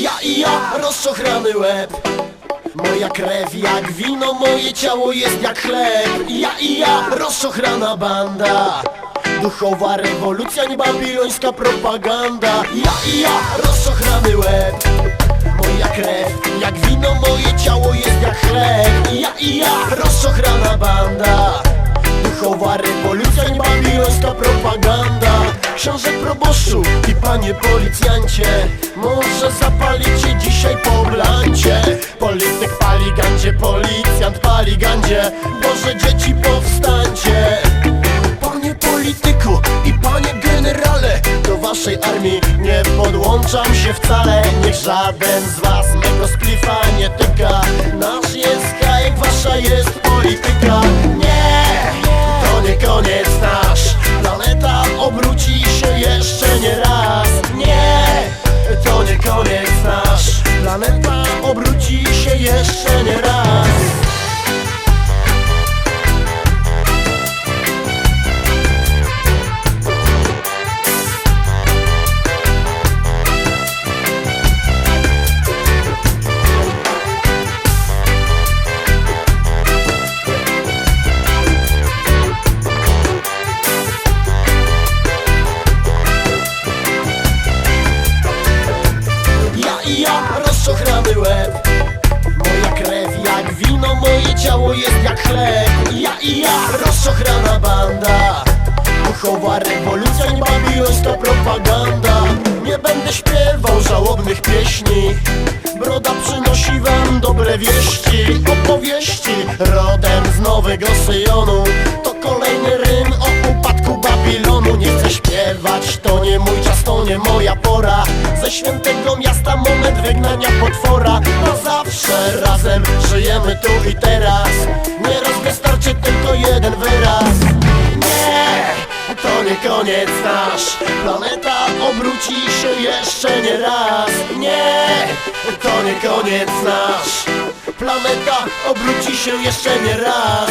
Ja i ja, rozczochrany łeb. Moja krew jak wino, moje ciało jest jak chleb. Ja i ja, rozczochrana banda. Duchowa rewolucja, nie babilońska propaganda. Ja i ja, rozczochrany łeb. Moja krew jak wino, moje ciało jest jak chleb Książę proboszczu i panie policjancie Może zapalicie dzisiaj po blancie Polityk pali gandzie, policjant pali gandzie Boże dzieci powstańcie. Panie polityku i panie generale Do waszej armii nie podłączam się wcale. Niech żaden z was Planeta obróci się jeszcze nie raz moje ciało jest jak chleb. Ja i ja, rozczochrana banda. Duchowa rewolucja, nie babilońska propaganda. Nie będę śpiewał żałobnych pieśni. Broda przynosi wam dobre wieści. Opowieści rodem z Nowego Syjonu. To kolejny rym o upadku Babilonu. Nie chcę śpiewać, to nie mój czas, to nie moja pora Świętego miasta moment wygnania potwora. Na zawsze razem żyjemy tu i teraz. Nieraz wystarczy tylko jeden wyraz. Nie, to nie koniec nasz. Planeta obróci się jeszcze nie raz. Nie, to nie koniec nasz. Planeta obróci się jeszcze nie raz